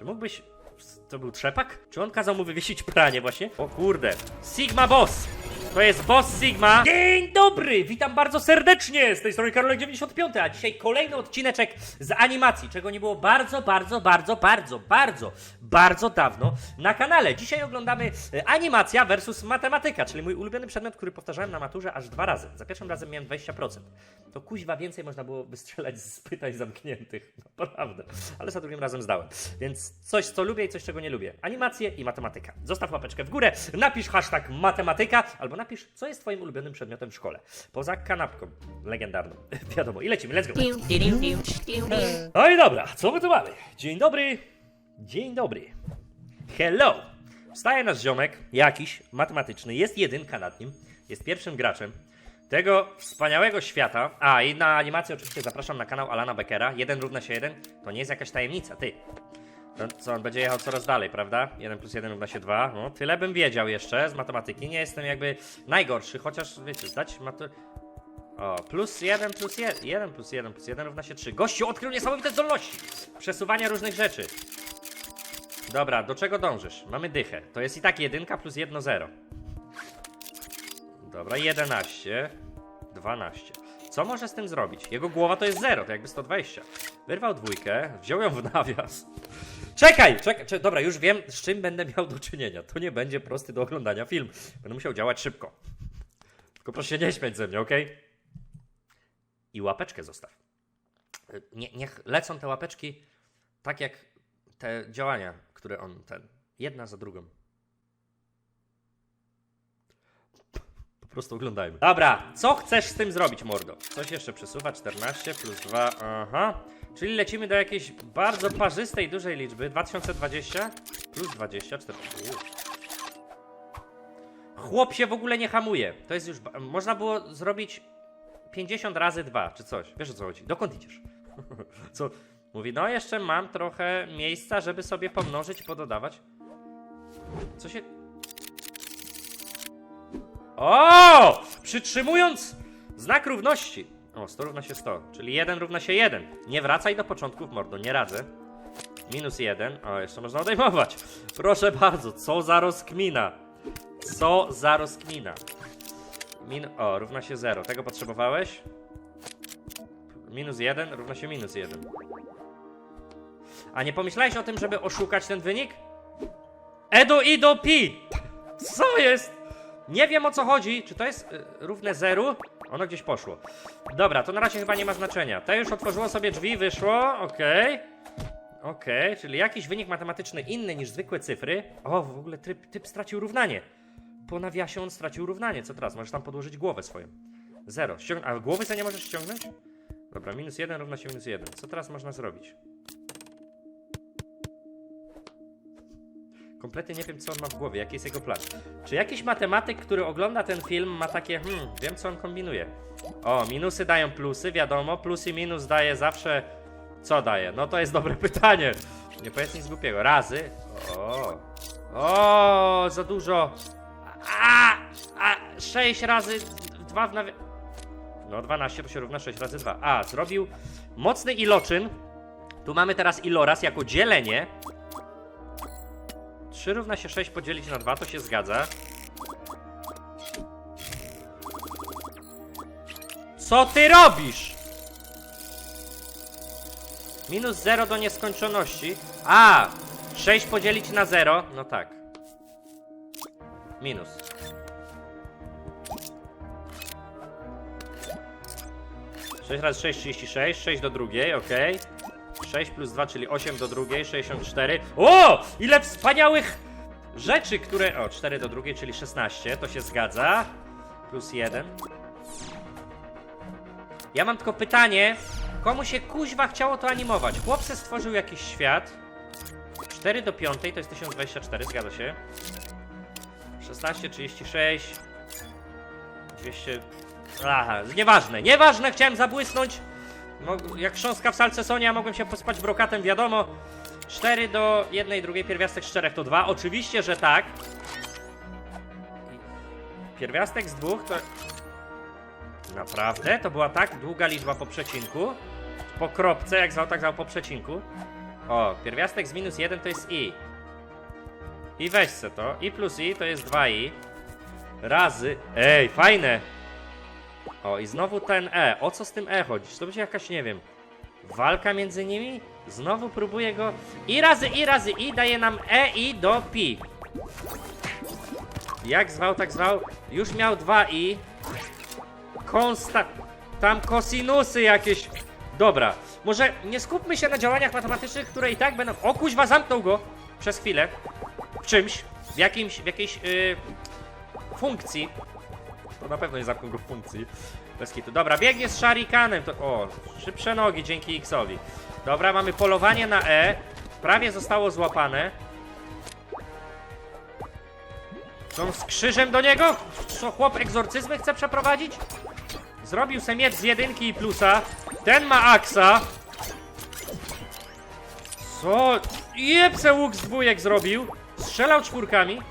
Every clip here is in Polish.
Czy mógłbyś... To był trzepak? Czy on kazał mu wywiesić pranie właśnie? O kurde. Sigma Boss! To jest Boss Sigma. Dzień dobry! Witam bardzo serdecznie! Z tej strony Karolek95, a dzisiaj kolejny odcineczek z animacji, czego nie było bardzo, bardzo, bardzo, bardzo, bardzo, bardzo dawno na kanale. Dzisiaj oglądamy e, animacja versus matematyka, czyli mój ulubiony przedmiot, który powtarzałem na maturze aż dwa razy. Za pierwszym razem miałem 20%. To kuźwa więcej można było wystrzelać z pytań zamkniętych. Naprawdę. Ale za drugim razem zdałem. Więc coś, co lubię i coś, czego nie lubię. Animacje i matematyka. Zostaw łapeczkę w górę, napisz hashtag matematyka, albo napisz, co jest twoim ulubionym przedmiotem w szkole. Poza kanapką legendarną. Wiadomo. I lecimy, let's go. No i dobra, co my tu mamy? Dzień dobry. Dzień dobry. Hello. Wstaje nasz ziomek, jakiś, matematyczny, jest jedynka nad nim, jest pierwszym graczem tego wspaniałego świata. A, i na animację oczywiście zapraszam na kanał Alana Beckera. 1 równa się 1, to nie jest jakaś tajemnica, ty. Co, on będzie jechał coraz dalej, prawda? 1 plus 1 równa się 2. No, tyle bym wiedział jeszcze z matematyki. Nie jestem jakby najgorszy, chociaż, wiecie, zdać matu... O, plus 1 plus 1, 1 plus 1 plus 1 równa się 3. Gościu odkrył niesamowite zdolności! Przesuwania różnych rzeczy. Dobra, do czego dążysz? Mamy dychę. To jest i tak jedynka plus 1, 0. Dobra, 11, 12. Co może z tym zrobić? Jego głowa to jest 0, to jakby 120. Wyrwał dwójkę, wziął ją w nawias. Czekaj, czekaj, czekaj, dobra, już wiem, z czym będę miał do czynienia. To nie będzie prosty do oglądania film. Będę musiał działać szybko. Tylko proszę się nie śmiać ze mnie, ok? I łapeczkę zostaw. Y, Nie, niech lecą te łapeczki tak jak te działania, które on ten. Jedna za drugą. Po prostu oglądajmy. Dobra, co chcesz z tym zrobić, mordo? Coś jeszcze przesuwa, 14 plus 2, aha. Czyli lecimy do jakiejś bardzo parzystej, dużej liczby. 2020 plus 20, 40. Chłop się w ogóle nie hamuje. To jest już. Można było zrobić 50 razy 2 czy coś. Wiesz o co chodzi? Dokąd idziesz? co? Mówi, no jeszcze mam trochę miejsca, żeby sobie pomnożyć, pododawać. Co się. O! Przytrzymując znak równości. O, 100 równa się 100, czyli 1 równa się 1. Nie wracaj do początków, mordo, nie radzę. Minus 1. O, jeszcze można odejmować. Proszę bardzo, co za rozkmina. Co za rozkmina. Min o, równa się 0. Tego potrzebowałeś? Minus 1 równa się minus 1. A nie pomyślałeś o tym, żeby oszukać ten wynik? Edo Ido Pi! Co jest? Nie wiem o co chodzi. Czy to jest y, równe zeru? Ono gdzieś poszło. Dobra, to na razie chyba nie ma znaczenia. To już otworzyło sobie drzwi, wyszło. Okej. Okej, czyli jakiś wynik matematyczny inny niż zwykłe cyfry. O, w ogóle typ, typ stracił równanie. Po nawiasie on stracił równanie. Co teraz? Możesz tam podłożyć głowę swoją. Zero. Ściąg... A głowy sobie nie możesz ściągnąć? Dobra, minus jeden równa się minus jeden. Co teraz można zrobić? Kompletnie nie wiem, co on ma w głowie, jaki jest jego plan. Czy jakiś matematyk, który ogląda ten film, ma takie, hmm, wiem, co on kombinuje. O, minusy dają plusy, wiadomo, plus i minus daje zawsze. Co daje? No to jest dobre pytanie. Nie powiedz nic głupiego. Razy. O. O, za dużo. A, a, 6 razy 2 w nawi... No 12 to się równa 6 razy 2. A, zrobił mocny iloczyn. Tu mamy teraz iloraz jako dzielenie. 3 równa się 6 podzielić na 2, to się zgadza. Co ty robisz? Minus 0 do nieskończoności. A! 6 podzielić na 0. No tak. Minus. Sześć razy 6, 36, 6 do drugiej, ok. 6 plus 2, czyli 8 do drugiej, 64. O! Ile wspaniałych rzeczy, które... O, 4 do drugiej, czyli 16, to się zgadza. Plus 1. Ja mam tylko pytanie, komu się kuźwa chciało to animować? Chłopcy stworzył jakiś świat. 4 do 5 to jest 1024, zgadza się. 16, 36. 200. Aha, nieważne, nieważne, chciałem zabłysnąć. Jak chrząstka w salce Sonia, mogłem się pospać brokatem, wiadomo. 4 do 1 drugiej, pierwiastek z 4 to 2. Oczywiście, że tak. Pierwiastek z dwóch to. Naprawdę? To była tak długa liczba po przecinku? Po kropce, jak zwał, tak zwał po przecinku? O, pierwiastek z minus 1 to jest i. I weź se to. I plus i to jest 2i. Razy. Ej, fajne! O, i znowu ten E. O co z tym E chodzi? Czy to będzie jakaś, nie wiem, walka między nimi? Znowu próbuję go... I razy i razy i daje nam E i do pi. Jak zwał, tak zwał. Już miał 2i. Konsta... Tam kosinusy jakieś. Dobra, może nie skupmy się na działaniach matematycznych, które i tak będą... O kuźwa, zamknął go! Przez chwilę. W czymś. W jakimś, w jakiejś yy, funkcji. To na pewno nie zamknął go w funkcji. Bez kitu. Dobra, biegnie z szarikanem. To, o, szybsze nogi dzięki X-owi. Dobra, mamy polowanie na E. Prawie zostało złapane. Są z krzyżem do niego? Co, chłop egzorcyzmy chce przeprowadzić? Zrobił se miecz z jedynki i plusa. Ten ma aksa. Co? Jepse łuk z dwójek zrobił. Strzelał czwórkami.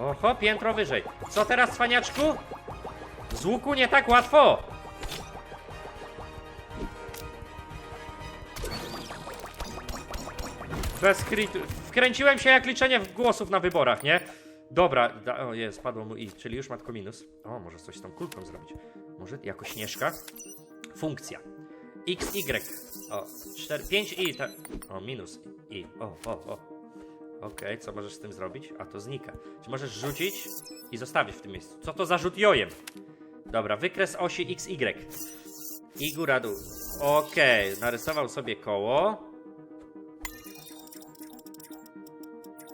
Oho, piętro wyżej. Co teraz, cwaniaczku? Z łuku nie tak łatwo. Bez krytu. Wkręciłem się jak liczenie głosów na wyborach, nie? Dobra, da, o jest, spadło mu i, czyli już ma tylko minus. O, może coś z tą kulką zrobić. Może jako śnieżka? Funkcja. X, Y. O, 4, 5 i, ta, o, minus i. O, o, o. Okej, co możesz z tym zrobić? A to znika. Czy możesz rzucić i zostawić w tym miejscu? Co to za rzut jojem? Dobra, wykres osi X, Y. I góra dół. Okej, narysował sobie koło.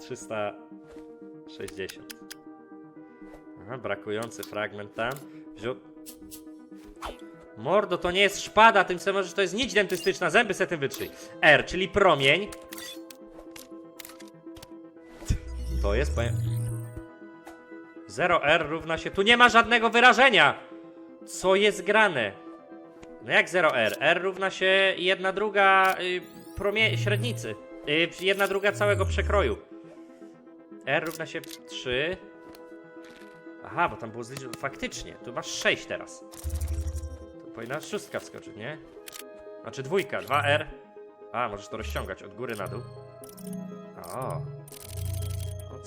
360. Aha, brakujący fragment tam. Wziął... Mordo, to nie jest szpada, tym co możesz, to jest nić dentystyczna, zęby se tym wytrzyj. R, czyli promień. To jest, powiem... 0R równa się... Tu nie ma żadnego wyrażenia! Co jest grane? No jak 0R? R równa się jedna druga y, promie... średnicy. Y, druga całego przekroju. R równa się 3. Aha, bo tam było zliczone. Faktycznie, tu masz 6 teraz. To powinna szóstka wskoczyć, nie? Znaczy dwójka, 2R. A, możesz to rozciągać od góry na dół. O.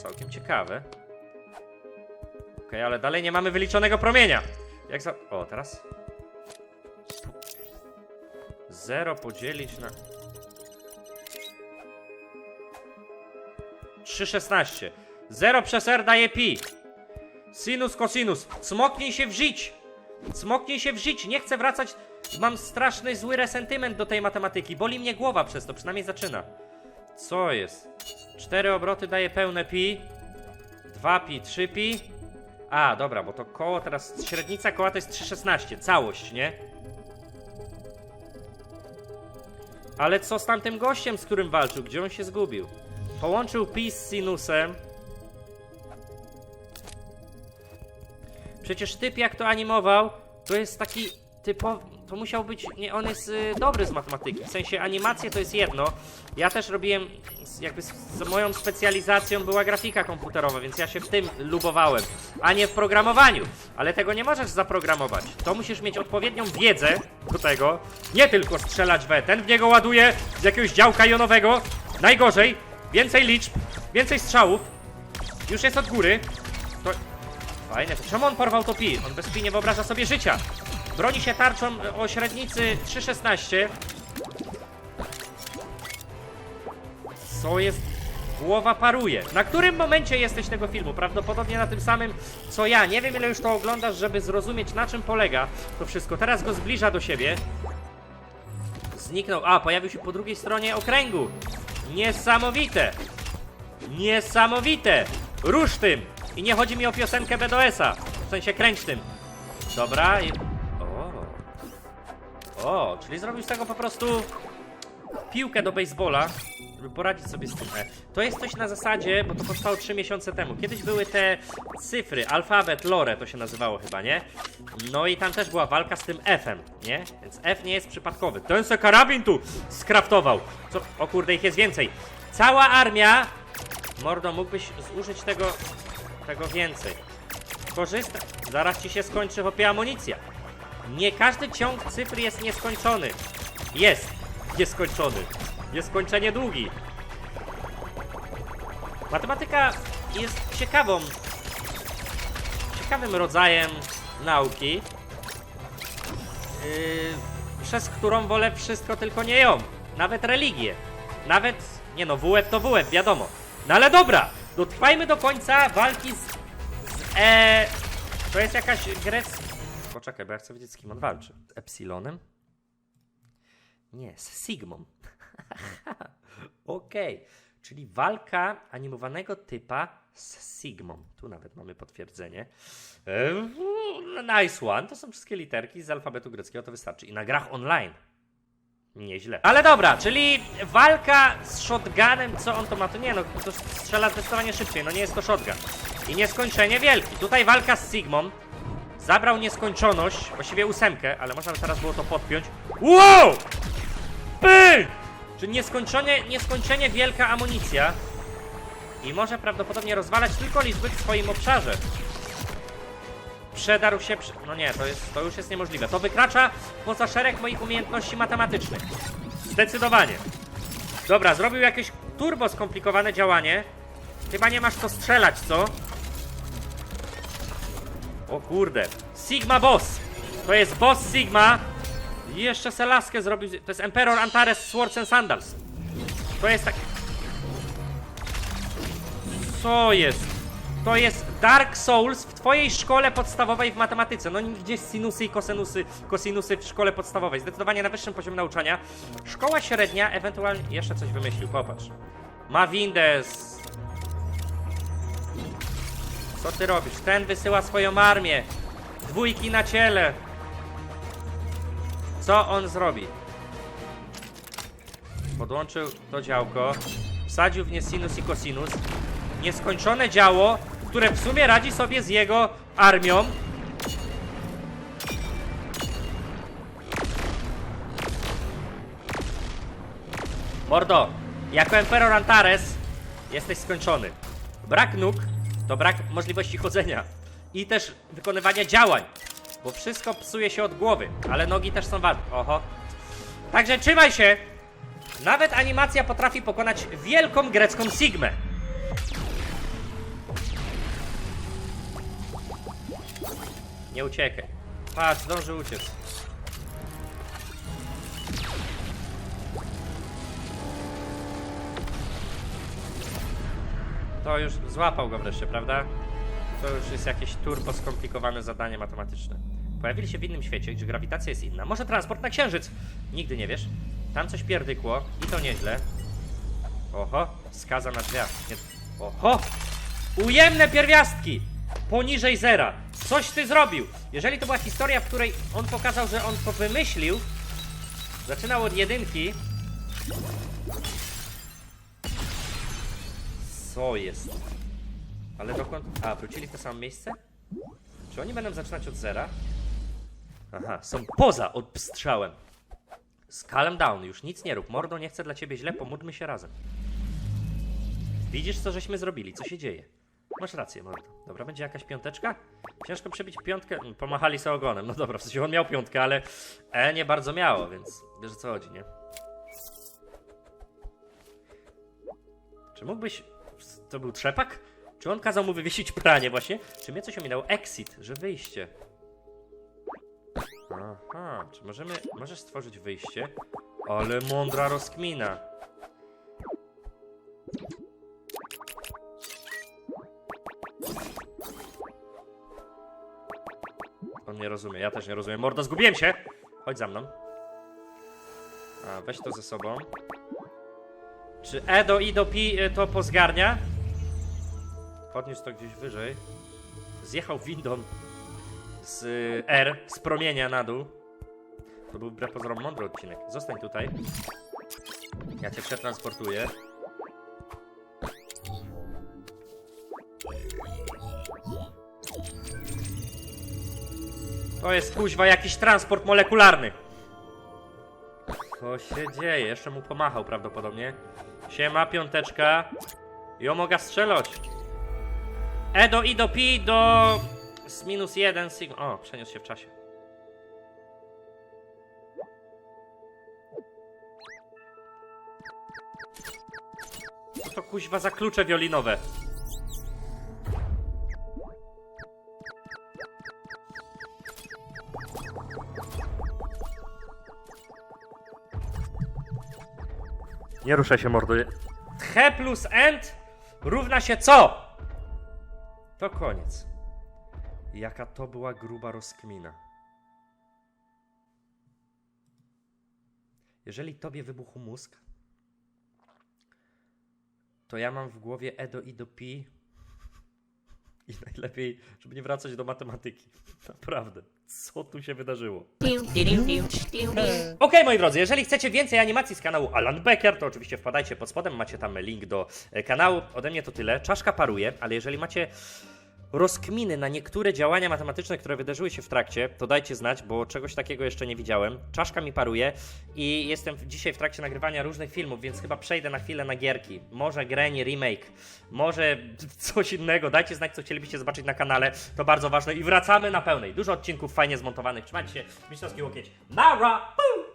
Całkiem ciekawe. Okej, ale dalej nie mamy wyliczonego promienia. Jak za... O, teraz. 0 podzielić na... 3,16. 0 przez R daje pi. Sinus, cosinus. Smoknij się w żyć. Smoknij się w żyć. Nie chcę wracać. Mam straszny, zły resentyment do tej matematyki. Boli mnie głowa przez to. Przynajmniej zaczyna. Co jest? 4 obroty daje pełne pi. 2 pi, 3 pi. A, dobra, bo to koło teraz, średnica koła to jest 3,16. Całość, nie? Ale co z tamtym gościem, z którym walczył? Gdzie on się zgubił? Połączył pi z sinusem. Przecież typ jak to animował, to jest taki typowy, to musiał być, nie, on jest y, dobry z matematyki, w sensie animacje to jest jedno. Ja też robiłem, jakby z, z moją specjalizacją była grafika komputerowa, więc ja się w tym lubowałem, a nie w programowaniu. Ale tego nie możesz zaprogramować. To musisz mieć odpowiednią wiedzę do tego, nie tylko strzelać we. Ten w niego ładuje z jakiegoś działka jonowego, najgorzej, więcej liczb, więcej strzałów, już jest od góry. To Fajne, to czemu on porwał to pi? On bez pi nie wyobraża sobie życia. Broni się tarczą e, o średnicy 3,16. Co jest? Głowa paruje. Na którym momencie jesteś tego filmu? Prawdopodobnie na tym samym, co ja. Nie wiem, ile już to oglądasz, żeby zrozumieć, na czym polega to wszystko. Teraz go zbliża do siebie. Zniknął. A, pojawił się po drugiej stronie okręgu. Niesamowite. Niesamowite! Rusz tym! I nie chodzi mi o piosenkę BDS-a. W sensie kręć tym. Dobra. O, czyli zrobił z tego po prostu piłkę do baseballa, żeby poradzić sobie z tym E. To jest coś na zasadzie, bo to powstało 3 miesiące temu. Kiedyś były te cyfry, alfabet, lore to się nazywało chyba, nie? No i tam też była walka z tym F-em, nie? Więc F nie jest przypadkowy. Ten se karabin tu skraftował. Co? O kurde, ich jest więcej. Cała armia Mordo, mógłbyś zużyć tego, tego więcej. Korzystaj. Zaraz ci się skończy hopie amunicja. Nie każdy ciąg cyfr jest nieskończony. Jest nieskończony. nieskończenie długi. Matematyka jest ciekawą, ciekawym rodzajem nauki, yy, przez którą wolę wszystko, tylko nie ją. Nawet religię. Nawet, nie no, WF to WF, wiadomo. No ale dobra, dotrwajmy do końca walki z, z e... To jest jakaś grecka... Poczekaj, bo ja chcę wiedzieć z kim on walczy. Z Epsilonem? Nie, z Sigmą. Okej, czyli walka animowanego typa z Sigmą. Tu nawet mamy potwierdzenie. Eee, nice one, to są wszystkie literki z alfabetu greckiego, to wystarczy. I na grach online. Nieźle. Ale dobra, czyli walka z shotgunem, co on to ma? To nie no, to strzela zdecydowanie szybciej, no nie jest to shotgun. I nieskończenie wielki. Tutaj walka z Sigmą. Zabrał nieskończoność, właściwie ósemkę, ale można by teraz było to podpiąć. Wow! Pyk! Czyli nieskończenie, nieskończenie wielka amunicja. I może prawdopodobnie rozwalać tylko liczby w swoim obszarze. Przedarł się. No nie, to, jest, to już jest niemożliwe. To wykracza poza szereg moich umiejętności matematycznych. Zdecydowanie. Dobra, zrobił jakieś turbo skomplikowane działanie. Chyba nie masz co strzelać, co? O kurde. Sigma Boss. To jest Boss Sigma. I jeszcze Selaskę zrobił. To jest Emperor Antares Swords and Sandals. To jest tak. Co jest? To jest Dark Souls w twojej szkole podstawowej w matematyce. No gdzie sinusy i kosinusy, kosinusy w szkole podstawowej. Zdecydowanie na wyższym poziomie nauczania. Szkoła średnia, ewentualnie jeszcze coś wymyślił, popatrz. Ma windes. Co ty robisz? Ten wysyła swoją armię. Dwójki na ciele. Co on zrobi? Podłączył to działko, wsadził w nie sinus i kosinus. Nieskończone działo, które w sumie radzi sobie z jego armią. Mordo, jako Emperor Antares jesteś skończony. Brak nóg to brak możliwości chodzenia i też wykonywania działań, bo wszystko psuje się od głowy, ale nogi też są ważne. Oho. Także trzymaj się! Nawet animacja potrafi pokonać wielką grecką Sigmę. Nie uciekaj. Patrz, zdąży uciec. To już złapał go wreszcie, prawda? To już jest jakieś turbo skomplikowane zadanie matematyczne. Pojawili się w innym świecie, gdzie grawitacja jest inna. Może transport na księżyc? Nigdy nie wiesz. Tam coś pierdykło i to nieźle. Oho, skaza na drzwiach. Nie... Oho! Ujemne pierwiastki! Poniżej zera. Coś ty zrobił! Jeżeli to była historia, w której on pokazał, że on to wymyślił, zaczynał od jedynki. Co jest? Ale dokąd? A, wrócili w to samo miejsce? Czy oni będą zaczynać od zera? Aha, są poza obstrzałem. Calm down, już nic nie rób. Mordo, nie chcę dla ciebie źle, pomódlmy się razem. Widzisz, co żeśmy zrobili, co się dzieje. Masz rację, mordo. Dobra, będzie jakaś piąteczka? Ciężko przebić piątkę. Mm, Pomachali sobie ogonem. No dobra, w sensie on miał piątkę, ale E nie bardzo miało, więc wiesz o co chodzi, nie? Czy mógłbyś... To był trzepak? Czy on kazał mu wywiesić pranie właśnie? Czy mnie coś ominęło? Exit, że wyjście. Aha, czy możemy... Możesz stworzyć wyjście? Ale mądra rozkmina. On nie rozumie, ja też nie rozumiem. Mordo, zgubiłem się! Chodź za mną. A, weź to ze sobą. Czy E do I do Pi y, to pozgarnia? Podniósł to gdzieś wyżej. Zjechał windą z y, R, z promienia na dół. To był wbrew pozorom mądry odcinek. Zostań tutaj. Ja cię przetransportuję. To jest kuźwa jakiś transport molekularny. Co się dzieje? Jeszcze mu pomachał prawdopodobnie. Siema, piąteczka. Jo mogę strzelać. E do I do Pi do... Z minus jeden sigma. O, przeniósł się w czasie. to kuźwa za klucze wiolinowe? Nie ruszaj się, morduje. He plus end równa się co? To koniec. Jaka to była gruba rozkmina. Jeżeli tobie wybuchł mózg, to ja mam w głowie E do I do Pi i najlepiej, żeby nie wracać do matematyki. Naprawdę. Co tu się wydarzyło? Okej, moi drodzy, jeżeli chcecie więcej animacji z kanału Alan Becker, to oczywiście wpadajcie pod spodem, macie tam link do e, kanału. Ode mnie to tyle. Czaszka paruje, ale jeżeli macie rozkminy na niektóre działania matematyczne, które wydarzyły się w trakcie, to dajcie znać, bo czegoś takiego jeszcze nie widziałem. Czaszka mi paruje i jestem dzisiaj w trakcie nagrywania różnych filmów, więc chyba przejdę na chwilę na gierki. Może Granny Remake, może coś innego. Dajcie znać, co chcielibyście zobaczyć na kanale, to bardzo ważne. I wracamy na pełnej. Dużo odcinków fajnie zmontowanych. Trzymajcie się, mistrzowski łokieć. Nara! Pum!